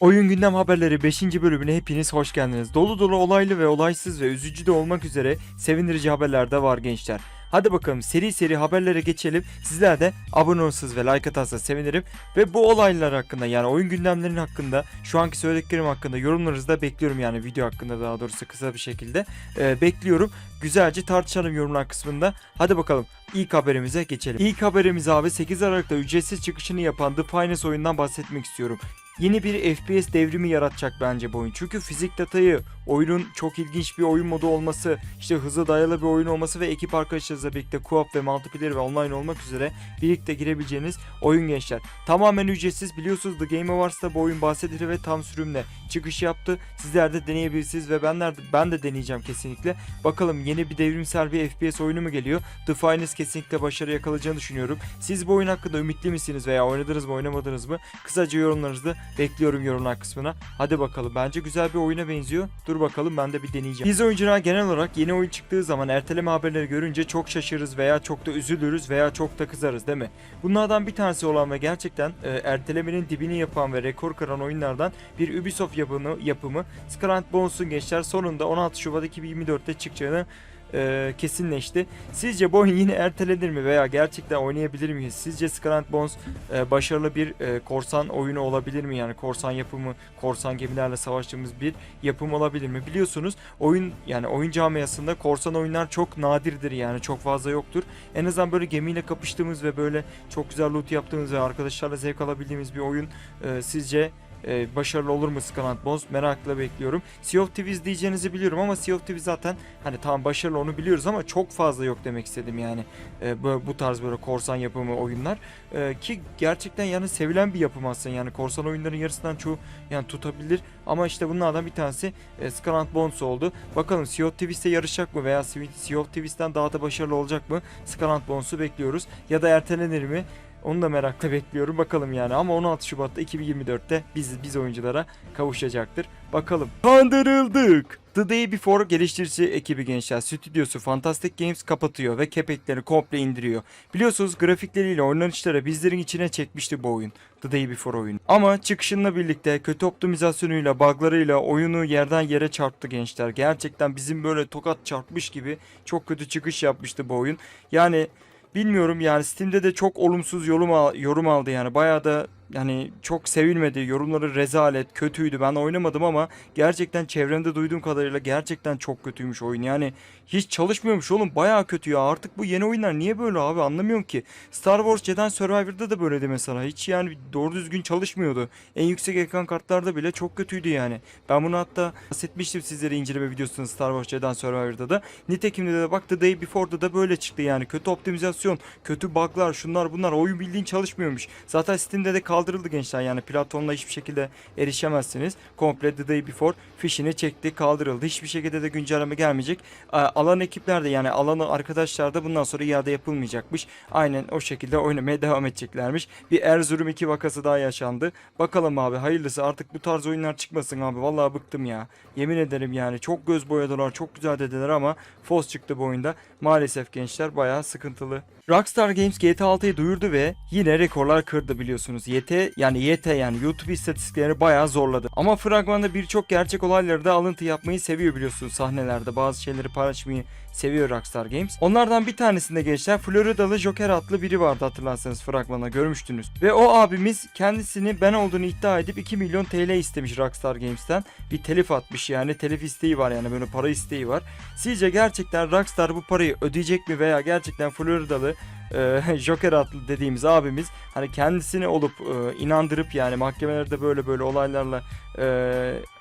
Oyun Gündem Haberleri 5. bölümüne hepiniz hoş geldiniz. Dolu dolu olaylı ve olaysız ve üzücü de olmak üzere sevindirici haberler de var gençler. Hadi bakalım seri seri haberlere geçelim. Sizler de abone olursanız ve like atarsanız sevinirim. Ve bu olaylar hakkında yani oyun gündemlerinin hakkında şu anki söylediklerim hakkında yorumlarınızı da bekliyorum yani video hakkında daha doğrusu kısa bir şekilde Ee, bekliyorum. Güzelce tartışalım yorumlar kısmında. Hadi bakalım ilk haberimize geçelim. İlk haberimiz abi 8 Aralık'ta ücretsiz çıkışını yapan The Finest oyundan bahsetmek istiyorum. Yeni bir FPS devrimi yaratacak bence bu oyun. Çünkü fizik datayı, oyunun çok ilginç bir oyun modu olması, işte hıza dayalı bir oyun olması ve ekip arkadaşlarınızla birlikte co-op ve multiplayer ve online olmak üzere birlikte girebileceğiniz oyun gençler. Tamamen ücretsiz biliyorsunuz The Game Awards'ta bu oyun bahsedilir ve tam sürümle çıkış yaptı. Sizler de deneyebilirsiniz ve benler de, ben de deneyeceğim kesinlikle. Bakalım yeni bir devrimsel bir FPS oyunu mu geliyor? The Finest kesinlikle başarı yakalayacağını düşünüyorum. Siz bu oyun hakkında ümitli misiniz veya oynadınız mı oynamadınız mı? Kısaca yorumlarınızı bekliyorum yorumlar kısmına. Hadi bakalım bence güzel bir oyuna benziyor. Dur bakalım ben de bir deneyeceğim. Biz oyuncular genel olarak yeni oyun çıktığı zaman erteleme haberleri görünce çok şaşırırız veya çok da üzülürüz veya çok da kızarız değil mi? Bunlardan bir tanesi olan ve gerçekten e, ertelemenin dibini yapan ve rekor kıran oyunlardan bir Ubisoft yapımı, yapımı Skull Bones'un gençler sonunda 16 Şubat 2024'te çıkacağını e, kesinleşti. Sizce bu oyun yine ertelenir mi veya gerçekten oynayabilir miyiz? Sizce Skull Bones e, başarılı bir e, korsan oyunu olabilir mi? Yani korsan yapımı, korsan gemilerle savaştığımız bir yapım olabilir mi? Biliyorsunuz oyun yani oyun camiasında korsan oyunlar çok nadirdir yani çok fazla yoktur. En azından böyle gemiyle kapıştığımız ve böyle çok güzel loot yaptığımız ve arkadaşlarla zevk alabildiğimiz bir oyun e, sizce e, başarılı olur mu Scanant Bones merakla bekliyorum. Sea of Thieves diyeceğinizi biliyorum ama Sea of Thieves zaten hani tamam başarılı onu biliyoruz ama çok fazla yok demek istedim yani. E, bu, bu tarz böyle korsan yapımı oyunlar E, ki gerçekten yani sevilen bir yapım aslında yani korsan oyunların yarısından çoğu yani tutabilir ama işte bunlardan bir tanesi e, Scanant Bones oldu. Bakalım Sea of Thieves'te yarışacak mı veya Sea of Thieves'ten daha da başarılı olacak mı? Scanant Bones'u bekliyoruz ya da ertelenir mi? Onu da merakla bekliyorum. Bakalım yani ama 16 Şubat'ta 2024'te biz biz oyunculara kavuşacaktır. Bakalım. Kandırıldık. The Day Before geliştirici ekibi gençler stüdyosu Fantastic Games kapatıyor ve kepekleri komple indiriyor. Biliyorsunuz grafikleriyle oynanışları bizlerin içine çekmişti bu oyun. The Day Before oyun. Ama çıkışınla birlikte kötü optimizasyonuyla, buglarıyla oyunu yerden yere çarptı gençler. Gerçekten bizim böyle tokat çarpmış gibi çok kötü çıkış yapmıştı bu oyun. Yani bilmiyorum yani Steam'de de çok olumsuz yorum, al- yorum aldı yani. Bayağı da yani çok sevilmedi yorumları rezalet kötüydü. Ben oynamadım ama gerçekten çevremde duyduğum kadarıyla gerçekten çok kötüymüş oyun. Yani hiç çalışmıyormuş oğlum bayağı kötü ya. Artık bu yeni oyunlar niye böyle abi? Anlamıyorum ki. Star Wars Jedi Survivor'da da böyleydi mesela. Hiç yani doğru düzgün çalışmıyordu. En yüksek ekran kartlarda bile çok kötüydü yani. Ben bunu hatta bahsetmiştim sizlere inceleme videosunu Star Wars Jedi Survivor'da da. Nitekim de, bak The Day Before'da da böyle çıktı yani. Kötü optimizasyon kötü buglar şunlar bunlar. Oyun bildiğin çalışmıyormuş. Zaten Steam'de de kaldırıldı gençler yani platformla hiçbir şekilde erişemezsiniz. Komple The Day Before fişini çekti kaldırıldı. Hiçbir şekilde de güncelleme gelmeyecek. A- Alan ekipler de yani alanı arkadaşlar da bundan sonra iade yapılmayacakmış. Aynen o şekilde oynamaya devam edeceklermiş. Bir Erzurum 2 vakası daha yaşandı. Bakalım abi hayırlısı artık bu tarz oyunlar çıkmasın abi. Vallahi bıktım ya. Yemin ederim yani çok göz boyadılar çok güzel dediler ama Foz çıktı bu oyunda. Maalesef gençler bayağı sıkıntılı. Rockstar Games GTA 6'yı duyurdu ve yine rekorlar kırdı biliyorsunuz. YT yani YT yani YouTube istatistiklerini bayağı zorladı. Ama fragmanda birçok gerçek olayları da alıntı yapmayı seviyor biliyorsunuz sahnelerde. Bazı şeyleri paylaşmayı seviyor Rockstar Games. Onlardan bir tanesinde gençler Floridalı Joker adlı biri vardı hatırlarsanız fragmanda görmüştünüz. Ve o abimiz kendisini ben olduğunu iddia edip 2 milyon TL istemiş Rockstar Games'ten. Bir telif atmış yani telif isteği var yani böyle para isteği var. Sizce gerçekten Rockstar bu parayı ödeyecek mi veya gerçekten Floridalı e, Joker adlı dediğimiz abimiz hani kendisini olup e, inandırıp yani mahkemelerde böyle böyle olaylarla e,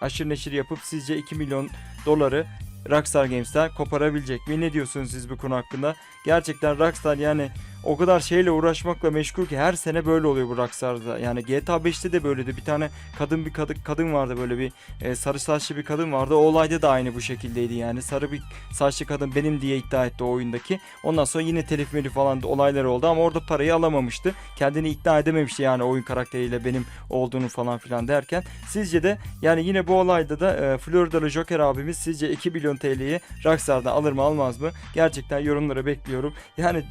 aşırı neşir yapıp sizce 2 milyon doları Rockstar Games'ten koparabilecek mi? Ne diyorsunuz siz bu konu hakkında? Gerçekten Rockstar yani o kadar şeyle uğraşmakla meşgul ki her sene böyle oluyor bu Rockstar'da. Yani GTA 5'te de böyleydi. Bir tane kadın bir kadın, kadın vardı böyle bir e, sarı saçlı bir kadın vardı. O olayda da aynı bu şekildeydi yani. Sarı bir saçlı kadın benim diye iddia etti o oyundaki. Ondan sonra yine telif melif falan olaylar oldu ama orada parayı alamamıştı. Kendini ikna edememişti yani oyun karakteriyle benim olduğunu falan filan derken. Sizce de yani yine bu olayda da e, Florida'lı Joker abimiz sizce 2 milyon TL'yi Rockstar'dan alır mı almaz mı? Gerçekten yorumlara bekliyorum. Yani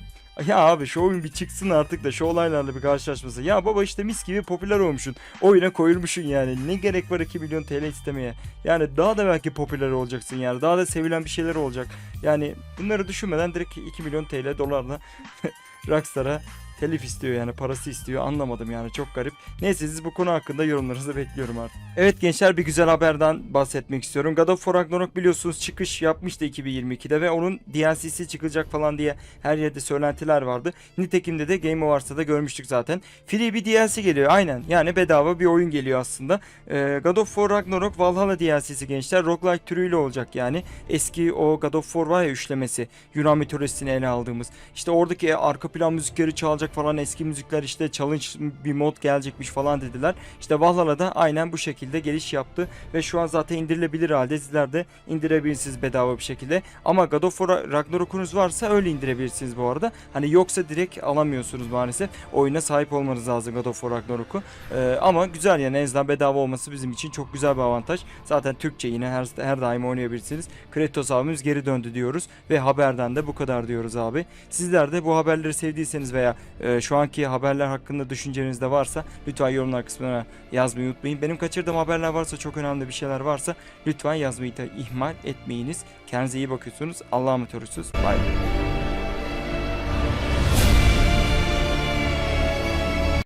Ya abi şu oyun bir çıksın artık da şu olaylarla bir karşılaşması. Ya baba işte mis gibi popüler olmuşsun. Oyuna koyulmuşsun yani. Ne gerek var 2 milyon TL istemeye? Yani daha da belki popüler olacaksın yani. Daha da sevilen bir şeyler olacak. Yani bunları düşünmeden direkt 2 milyon TL dolarla Rockstar'a telif istiyor yani parası istiyor anlamadım yani çok garip. Neyse siz bu konu hakkında yorumlarınızı bekliyorum artık. Evet gençler bir güzel haberden bahsetmek istiyorum. God of War Ragnarok biliyorsunuz çıkış yapmıştı 2022'de ve onun DLC'si çıkacak falan diye her yerde söylentiler vardı. Nitekim de de Game Awards'ta da görmüştük zaten. Free bir DLC geliyor aynen yani bedava bir oyun geliyor aslında. Ee, God of War Ragnarok Valhalla DLC'si gençler roguelike türüyle olacak yani. Eski o God of War var ya üçlemesi Yunan mitolojisini ele aldığımız. İşte oradaki arka plan müzikleri çalacak falan eski müzikler işte challenge bir mod gelecekmiş falan dediler. İşte Valhalla'da aynen bu şekilde geliş yaptı ve şu an zaten indirilebilir halde sizler de indirebilirsiniz bedava bir şekilde. Ama God of War Ragnarok'unuz varsa öyle indirebilirsiniz bu arada. Hani yoksa direkt alamıyorsunuz maalesef. Oyuna sahip olmanız lazım God of War Ragnarok'u. Ee, ama güzel yani en azından bedava olması bizim için çok güzel bir avantaj. Zaten Türkçe yine her, her daim oynayabilirsiniz. Kratos abimiz geri döndü diyoruz ve haberden de bu kadar diyoruz abi. Sizler de bu haberleri sevdiyseniz veya e, şu anki haberler hakkında düşünceniz de varsa lütfen yorumlar kısmına yazmayı unutmayın. Benim kaçırdığım haberler varsa çok önemli bir şeyler varsa lütfen yazmayı da ihmal etmeyiniz. Kendinize iyi bakıyorsunuz. Allah'a emanet olursunuz. Bay bay.